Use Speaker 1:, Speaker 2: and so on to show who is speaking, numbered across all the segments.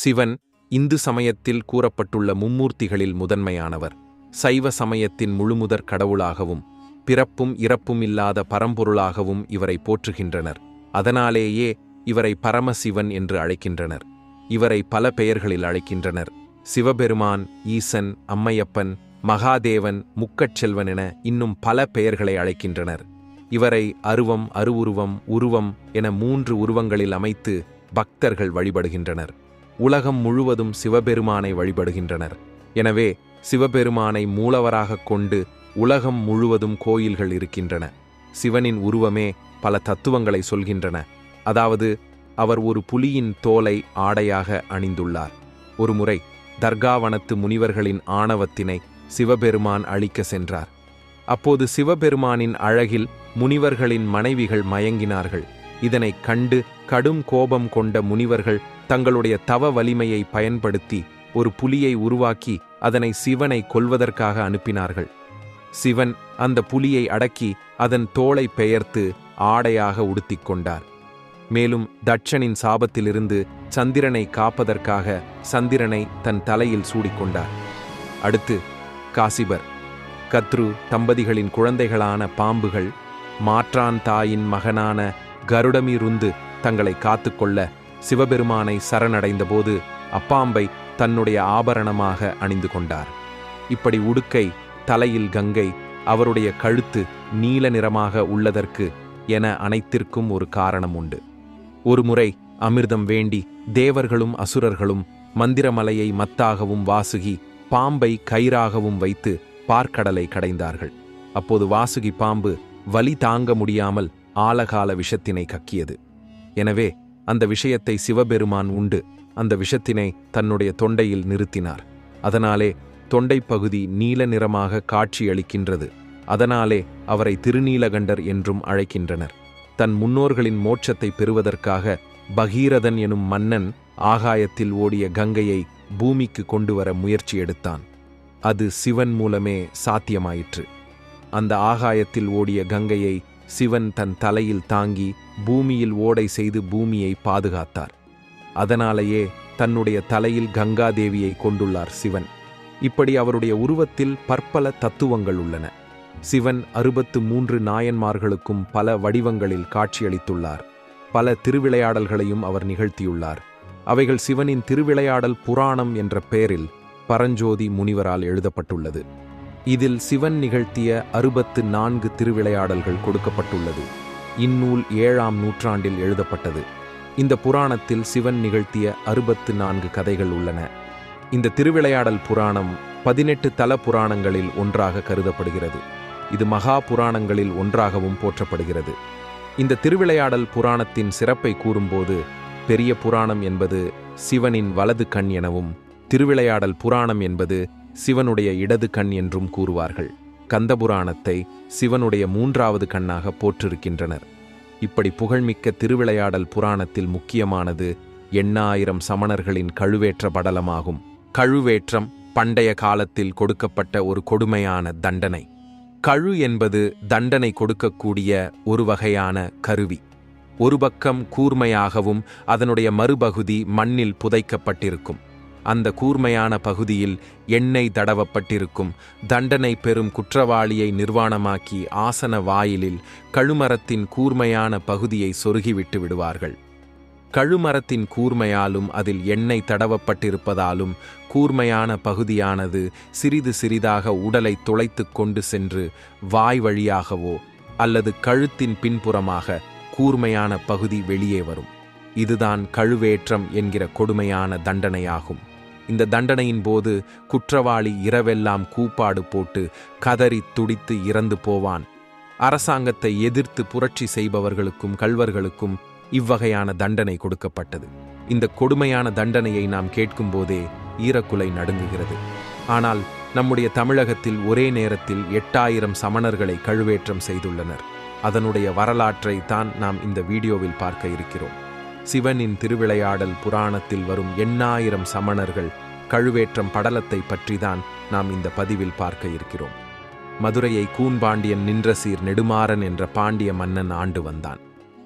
Speaker 1: சிவன் இந்து சமயத்தில் கூறப்பட்டுள்ள மும்மூர்த்திகளில் முதன்மையானவர். சைவ சமயத்தின் முழுமுதற் கடவுளாகவும் பிறப்பும் இறப்பும் இல்லாத பரம்பொருளாகவும் இவரை போற்றுகின்றனர். அதனாலேயே இவரை பரமசிவன் என்று அழைக்கின்றனர். இவரை பல பெயர்களில் அழைக்கின்றனர். சிவபெருமான் ஈசன் அம்மையப்பன் மகாதேவன் முக்கட்செல்வன் என இன்னும் பல பெயர்களை அழைக்கின்றனர். இவரை அருவம் அருவுருவம் உருவம் என மூன்று உருவங்களில் அமைத்து பக்தர்கள் வழிபடுகின்றனர். உலகம் முழுவதும் சிவபெருமானை வழிபடுகின்றனர். எனவே சிவபெருமானை மூலவராகக் கொண்டு உலகம் முழுவதும் கோயில்கள் இருக்கின்றன. சிவனின் உருவமே பல தத்துவங்களை சொல்கின்றன. அதாவது அவர் ஒரு புலியின் தோலை ஆடையாக அணிந்துள்ளார். ஒருமுறை தர்காவனத்து முனிவர்களின் ஆணவத்தினை சிவபெருமான் அழிக்க சென்றார். அப்போது சிவபெருமானின் அழகில் முனிவர்களின் மனைவிகள் மயங்கினார்கள். இதனை கண்டு கடும் கோபம் கொண்ட முனிவர்கள் தங்களுடைய தவ வலிமையை பயன்படுத்தி ஒரு புலியை உருவாக்கி அதனை சிவனை கொல்வதற்காக அனுப்பினார்கள். சிவன் அந்த புலியை அடக்கி அதன் தோளை பெயர்த்து ஆடையாக உடுத்திக் கொண்டார். மேலும் தட்சனின் சாபத்திலிருந்து சந்திரனை காப்பதற்காக சந்திரனை தன் தலையில் சூடிக்கொண்டார் அடுத்து காசிபர். கத்ரு தம்பதிகளின் குழந்தைகளான பாம்புகள் மாற்றான் தாயின் மகனான கருடமிருந்து தங்களை காத்துக்கொள்ள சிவபெருமானை சரணடைந்தபோது அப்பாம்பை தன்னுடைய ஆபரணமாக அணிந்து கொண்டார். இப்படி உடுக்கை தலையில் கங்கை அவருடைய கழுத்து நீல நிறமாக உள்ளதற்கு என அனைத்திற்கும் ஒரு காரணம் உண்டு. ஒருமுறை அமிர்தம் வேண்டி தேவர்களும் அசுரர்களும் மந்திரமலையை மத்தாகவும் வாசுகி பாம்பை கயிறாகவும் வைத்து பார்க்கடலை கடைந்தார்கள். அப்போது வாசுகி பாம்பு வலி தாங்க முடியாமல் ஆலகால விஷத்தினை கக்கியது. எனவே அந்த விஷயத்தை சிவபெருமான் உண்டு. அந்த விஷத்தினை தன்னுடைய தொண்டையில் நிறுத்தினார். அதனாலே தொண்டைப் பகுதி நீல நிறமாக காட்சியளிக்கின்றது அதனாலே அவரை திருநீலகண்டர் என்றும் அழைக்கின்றனர். தன் முன்னோர்களின் மோட்சத்தை பெறுவதற்காக பகீரதன் எனும் மன்னன் ஆகாயத்தில் ஓடிய கங்கையை பூமிக்கு கொண்டு வர முயற்சி எடுத்தான். அது சிவன் மூலமே சாத்தியமாயிற்று. அந்த ஆகாயத்தில் ஓடிய கங்கையை சிவன் தன் தலையில் தாங்கி பூமியில் ஓடை செய்து பூமியை பாதுகாத்தார். அதனாலேயே தன்னுடைய தலையில் கங்காதேவியை கொண்டுள்ளார் சிவன். இப்படி அவருடைய உருவத்தில் பற்பல தத்துவங்கள் உள்ளன. சிவன் அறுபத்து மூன்று நாயன்மார்களுக்கும் பல வடிவங்களில் காட்சியளித்துள்ளார். பல திருவிளையாடல்களையும் அவர் நிகழ்த்தியுள்ளார். அவைகள் சிவனின் திருவிளையாடல் புராணம் என்ற பெயரில் பரஞ்சோதி முனிவரால் எழுதப்பட்டுள்ளது. இதில் சிவன் நிகழ்த்திய அறுபத்து நான்கு திருவிளையாடல்கள் கொடுக்கப்பட்டுள்ளது. இந்நூல் ஏழாம் நூற்றாண்டில் எழுதப்பட்டது. இந்த புராணத்தில் சிவன் நிகழ்த்திய அறுபத்து நான்கு கதைகள் உள்ளன. இந்த திருவிளையாடல் புராணம் பதினெட்டு தல புராணங்களில் ஒன்றாக கருதப்படுகிறது. இது மகா புராணங்களில் ஒன்றாகவும் போற்றப்படுகிறது. இந்த திருவிளையாடல் புராணத்தின் சிறப்பை கூறும்போது பெரிய புராணம் என்பது சிவனின் வலது கண் எனவும் திருவிளையாடல் புராணம் என்பது சிவனுடைய இடது கண் என்றும் கூறுவார்கள். கந்தபுராணத்தை சிவனுடைய மூன்றாவது கண்ணாக போற்றிருக்கின்றனர். இப்படி புகழ்மிக்க திருவிளையாடல் புராணத்தில் முக்கியமானது எண்ணாயிரம் சமணர்களின் கழுவேற்ற படலமாகும். கழுவேற்றம் பண்டைய காலத்தில் கொடுக்கப்பட்ட ஒரு கொடுமையான தண்டனை. கழு என்பது தண்டனை கொடுக்கக்கூடிய ஒரு வகையான கருவி. ஒரு பக்கம் கூர்மையாகவும் அதனுடைய மறுபகுதி மண்ணில் புதைக்கப்பட்டிருக்கும். அந்த கூர்மையான பகுதியில் எண்ணெய் தடவப்பட்டிருக்கும். தண்டனை பெறும் குற்றவாளியை நிர்வாணமாக்கி ஆசன வாயிலில் கழுமரத்தின் கூர்மையான பகுதியை சொருகிவிட்டு விடுவார்கள். கழுமரத்தின் கூர்மையாலும் அதில் எண்ணெய் தடவப்பட்டிருப்பதாலும் கூர்மையான பகுதியானது சிறிது சிறிதாக உடலை துளைத்துக் கொண்டு சென்று வாய் வழியாகவோ அல்லது கழுத்தின் பின்புறமாக கூர்மையான பகுதி வெளியே வரும். இதுதான் கழுவேற்றம் என்கிற கொடுமையான தண்டனையாகும். இந்த தண்டனையின் போது குற்றவாளி இரவெல்லாம் கூப்பாடு போட்டு கதறி துடித்து இறந்து போவான். அரசாங்கத்தை எதிர்த்து புரட்சி செய்பவர்களுக்கும் கள்வர்களுக்கும் இவ்வகையான தண்டனை கொடுக்கப்பட்டது. இந்த கொடுமையான தண்டனையை நாம் கேட்கும்போதே ஈரக்குலை நடுங்குகிறது. ஆனால் நம்முடைய தமிழகத்தில் ஒரே நேரத்தில் எட்டாயிரம் சமணர்களை கழுவேற்றம் செய்துள்ளனர். அதனுடைய வரலாற்றை தான் நாம் இந்த வீடியோவில் பார்க்க இருக்கிறோம். சிவனின் திருவிளையாடல் புராணத்தில் வரும் எண்ணாயிரம் சமணர்கள் கழுவேற்றம் படலத்தை பற்றிதான் நாம் இந்த பதிவில் பார்க்க இருக்கிறோம். மதுரையை கூன்பாண்டியன் நின்ற சீர் நெடுமாறன் என்ற பாண்டிய மன்னன் ஆண்டு வந்தான்.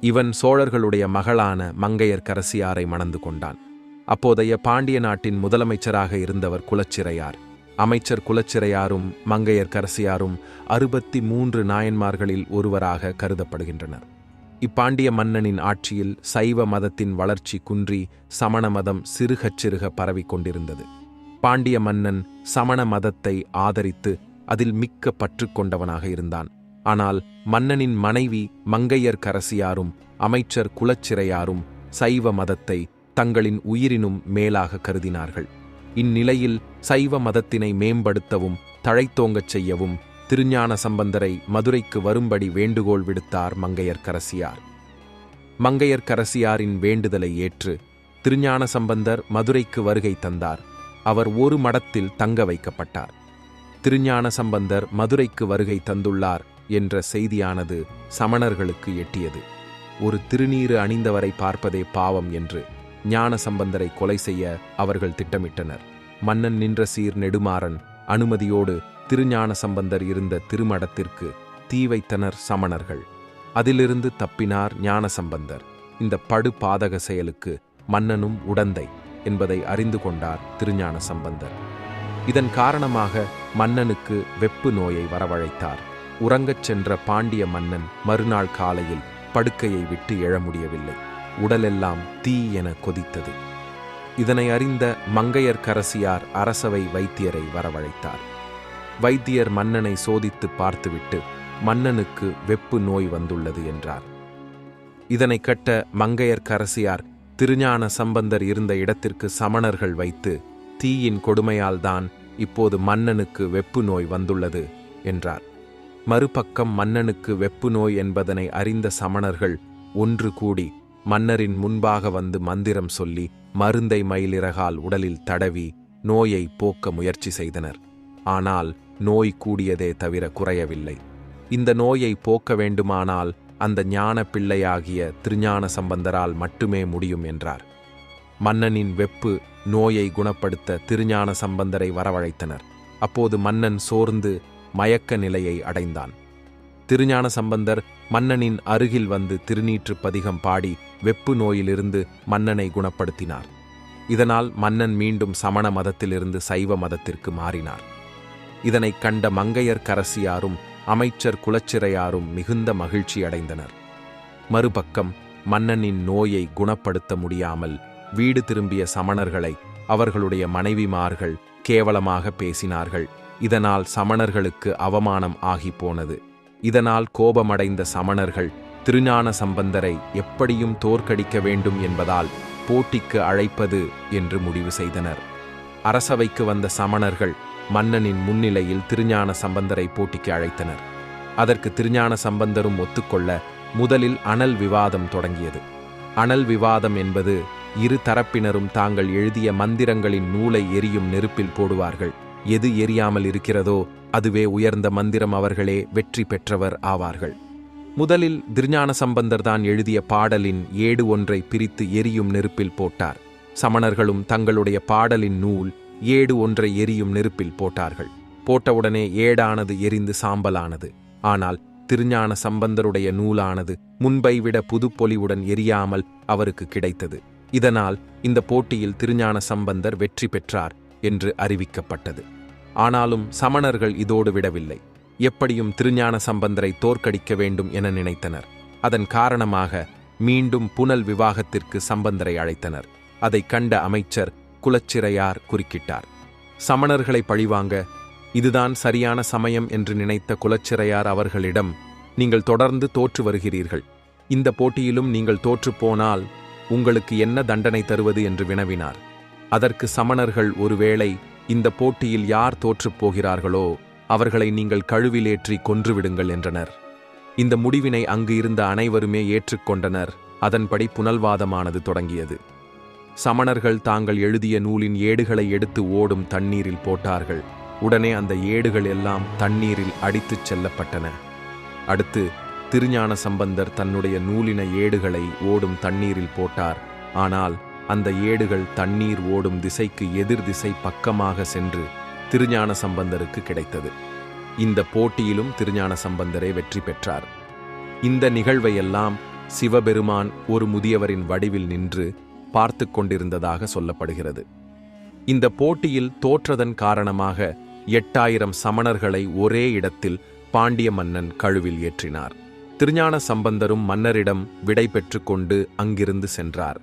Speaker 1: இவன் சோழர்களுடைய மகளான மங்கையர் கரசியாரை மணந்து கொண்டான். அப்போதைய பாண்டிய நாட்டின் முதலமைச்சராக இருந்தவர் குலச்சிறையார். அமைச்சர் குலச்சிறையாரும் மங்கையர்க்கரசியாரும் அறுபத்தி மூன்று நாயன்மார்களில் ஒருவராக கருதப்படுகின்றனர். இப்பாண்டிய மன்னனின் ஆட்சியில் சைவ மதத்தின் வளர்ச்சி குன்றி சமண மதம் சிறுகச் சிறுக பரவிக் கொண்டிருந்தது. பாண்டிய மன்னன் சமண மதத்தை ஆதரித்து அதில் மிக்க பற்று கொண்டவனாக இருந்தான். ஆனால் மன்னனின் மனைவி மங்கையர்க்கரசியாரும் அமைச்சர் குலச்சிறையாரும் சைவ மதத்தை தங்களின் உயிரினும் மேலாக கருதினார்கள். இந்நிலையில் சைவ மதத்தினை மேம்படுத்தவும் தழைத்தோங்கச் செய்யவும் திருஞான சம்பந்தரை மதுரைக்கு வரும்படி வேண்டுகோள் விடுத்தார் மங்கையர்க்கரசியார். மங்கையர்க்கரசியாரின் வேண்டுதலை ஏற்று திருஞான சம்பந்தர் மதுரைக்கு வருகை தந்தார். அவர் ஒரு மடத்தில் தங்க வைக்கப்பட்டார். திருஞான சம்பந்தர் மதுரைக்கு வருகை தந்துள்ளார் என்ற செய்தியானது சமணர்களுக்கு எட்டியது. ஒரு திருநீறு அணிந்தவரை பார்ப்பதே பாவம் என்று ஞான சம்பந்தரை கொலை செய்ய அவர்கள் திட்டமிட்டனர். மன்னன் நின்ற சீர் நெடுமாறன் அனுமதியோடு திருஞான சம்பந்தர் இருந்த திருமடத்திற்கு தீ வைத்தனர் சமணர்கள். அதிலிருந்து தப்பினார் ஞானசம்பந்தர் இந்த படு பாதக செயலுக்கு மன்னனும் உடந்தை என்பதை அறிந்து கொண்டார் திருஞான சம்பந்தர். இதன் காரணமாக மன்னனுக்கு வெப்பு நோயை வரவழைத்தார். உறங்கச் சென்ற பாண்டிய மன்னன் மறுநாள் காலையில் படுக்கையை விட்டு எழ முடியவில்லை. உடலெல்லாம் தீ என கொதித்தது. இதனை அறிந்த மங்கையர்க்கரசியார் அரசவை வைத்தியரை வரவழைத்தார். வைத்தியர் மன்னனை சோதித்து பார்த்துவிட்டு மன்னனுக்கு வெப்பு நோய் வந்துள்ளது என்றார். இதனை கட்ட மங்கையர்க்கரசியார் திருஞான சம்பந்தர் இருந்த இடத்திற்கு சமணர்கள் வைத்து தீயின் கொடுமையால்தான் இப்போது மன்னனுக்கு வெப்பு நோய் வந்துள்ளது என்றார். மறுபக்கம் மன்னனுக்கு வெப்பு நோய் என்பதனை அறிந்த சமணர்கள் ஒன்று கூடி மன்னரின் முன்பாக வந்து மந்திரம் சொல்லி மருந்தை மயிலிறகால் உடலில் தடவி நோயை போக்க முயற்சி செய்தனர். ஆனால் நோய் கூடியதே தவிர குறையவில்லை. இந்த நோயை போக்க வேண்டுமானால் அந்த ஞான பிள்ளையாகிய திருஞான சம்பந்தரால் மட்டுமே முடியும் என்றார். மன்னனின் வெப்பு நோயை குணப்படுத்த திருஞான சம்பந்தரை வரவழைத்தனர். அப்போது மன்னன் சோர்ந்து மயக்க நிலையை அடைந்தான். திருஞான சம்பந்தர் மன்னனின் அருகில் வந்து திருநீற்று பதிகம் பாடி வெப்பு நோயிலிருந்து மன்னனை குணப்படுத்தினார். இதனால் மன்னன் மீண்டும் சமண மதத்திலிருந்து சைவ மதத்திற்கு மாறினார். இதனைக் கண்ட மங்கையர் கரசியாரும் அமைச்சர் குலச்சிறையாரும் மிகுந்த மகிழ்ச்சி அடைந்தனர். மறுபக்கம் மன்னனின் நோயை குணப்படுத்த முடியாமல் வீடு திரும்பிய சமணர்களை அவர்களுடைய மனைவிமார்கள் கேவலமாக பேசினார்கள். இதனால் சமணர்களுக்கு அவமானம் ஆகிப் போனது. இதனால் கோபமடைந்த சமணர்கள் திருஞான சம்பந்தரை எப்படியும் தோற்கடிக்க வேண்டும் என்பதால் போட்டிக்கு அழைப்பது என்று முடிவு செய்தனர். அரசவைக்கு வந்த சமணர்கள் மன்னனின் முன்னிலையில் திருஞான சம்பந்தரை போட்டிக்கு அழைத்தனர். அதற்கு திருஞான சம்பந்தரும் ஒத்துக்கொள்ள முதலில் அனல் விவாதம் தொடங்கியது. அனல் விவாதம் என்பது இரு தரப்பினரும் தாங்கள் எழுதிய மந்திரங்களின் நூலை எரியும் நெருப்பில் போடுவார்கள். எது எரியாமல் இருக்கிறதோ அதுவே உயர்ந்த மந்திரம் அவர்களே வெற்றி பெற்றவர் ஆவார்கள். முதலில் திருஞான சம்பந்தர் தான் எழுதிய பாடலின் ஏடு ஒன்றை பிரித்து எரியும் நெருப்பில் போட்டார். சமணர்களும் தங்களுடைய பாடலின் நூல் ஏடு ஒன்றை எரியும் நெருப்பில் போட்டார்கள். போட்டவுடனே ஏடானது எரிந்து சாம்பலானது. ஆனால் திருஞான சம்பந்தருடைய நூலானது முன்பை விட புதுப்பொலிவுடன் எரியாமல் அவருக்கு கிடைத்தது. இதனால் இந்த போட்டியில் திருஞான சம்பந்தர் வெற்றி பெற்றார் என்று அறிவிக்கப்பட்டது. ஆனாலும் சமணர்கள் இதோடு விடவில்லை. எப்படியும் திருஞான சம்பந்தரை தோற்கடிக்க வேண்டும் என நினைத்தனர். அதன் காரணமாக மீண்டும் புனல் விவாகத்திற்கு சம்பந்தரை அழைத்தனர். அதை கண்ட அமைச்சர் குலச்சிறையார் குறுக்கிட்டார். சமணர்களை பழிவாங்க இதுதான் சரியான சமயம் என்று நினைத்த குலச்சிறையார் அவர்களிடம் நீங்கள் தொடர்ந்து தோற்று வருகிறீர்கள். இந்த போட்டியிலும் நீங்கள் தோற்றுப்போனால் உங்களுக்கு என்ன தண்டனை தருவது? என்று வினவினார். அதற்கு சமணர்கள் ஒருவேளை இந்த போட்டியில் யார் தோற்றுப் போகிறார்களோ அவர்களை நீங்கள் கழுவிலேற்றி கொன்றுவிடுங்கள் என்றனர். இந்த முடிவினை அங்கு இருந்த அனைவருமே ஏற்றுக்கொண்டனர் அதன்படி புனல்வாதமானது தொடங்கியது. சமணர்கள் தாங்கள் எழுதிய நூலின் ஏடுகளை எடுத்து ஓடும் தண்ணீரில் போட்டார்கள். உடனே அந்த ஏடுகள் எல்லாம் தண்ணீரில் அடித்துச் செல்லப்பட்டன. அடுத்து திருஞான சம்பந்தர் தன்னுடைய நூலின ஏடுகளை ஓடும் தண்ணீரில் போட்டார். ஆனால் அந்த ஏடுகள் தண்ணீர் ஓடும் திசைக்கு எதிர் திசை பக்கமாக சென்று திருஞான சம்பந்தருக்கு கிடைத்தது. இந்த போட்டியிலும் திருஞான சம்பந்தரே வெற்றி பெற்றார். இந்த நிகழ்வையெல்லாம் சிவபெருமான் ஒரு முதியவரின் வடிவில் நின்று பார்த்து கொண்டிருந்ததாக சொல்லப்படுகிறது. இந்த போட்டியில் தோற்றதன் காரணமாக எட்டாயிரம் சமணர்களை ஒரே இடத்தில் பாண்டிய மன்னன் கழுவில் ஏற்றினார். திருஞான சம்பந்தரும் மன்னரிடம் விடை பெற்றுக்கொண்டு அங்கிருந்து சென்றார்.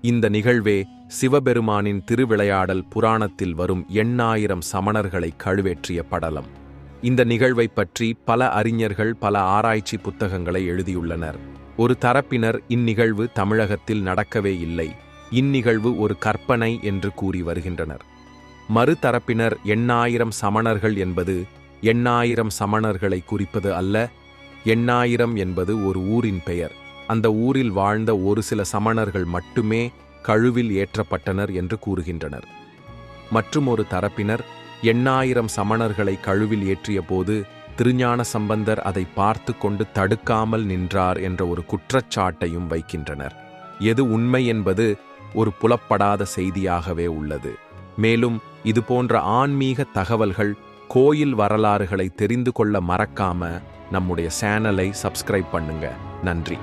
Speaker 1: இந்த நிகழ்வே சிவபெருமானின் திருவிளையாடல் புராணத்தில் வரும் எண்ணாயிரம் சமணர்களை கழுவேற்றிய படலம். இந்த நிகழ்வைப் பற்றி பல அறிஞர்கள் பல ஆராய்ச்சி புத்தகங்களை எழுதியுள்ளனர். ஒரு தரப்பினர் இந்நிகழ்வு தமிழகத்தில் நடக்கவே இல்லை. இந்நிகழ்வு ஒரு கற்பனை என்று கூறி வருகின்றனர். மறுதரப்பினர் எண்ணாயிரம் சமணர்கள் என்பது எண்ணாயிரம் சமணர்களை குறிப்பது அல்ல எண்ணாயிரம் என்பது ஒரு ஊரின் பெயர். அந்த ஊரில் வாழ்ந்த ஒரு சில சமணர்கள் மட்டுமே கழுவில் ஏற்றப்பட்டனர் என்று கூறுகின்றனர். மற்றும் ஒரு தரப்பினர் எண்ணாயிரம் சமணர்களை கழுவில் ஏற்றிய போது திருஞான சம்பந்தர் அதை பார்த்து கொண்டு தடுக்காமல் நின்றார் என்ற ஒரு குற்றச்சாட்டையும் வைக்கின்றனர். எது உண்மை என்பது ஒரு புலப்படாத செய்தியாகவே உள்ளது. மேலும் இதுபோன்ற ஆன்மீக தகவல்கள் கோயில் வரலாறுகளை தெரிந்து கொள்ள மறக்காம நம்முடைய சேனலை சப்ஸ்கிரைப் பண்ணுங்க. நன்றி.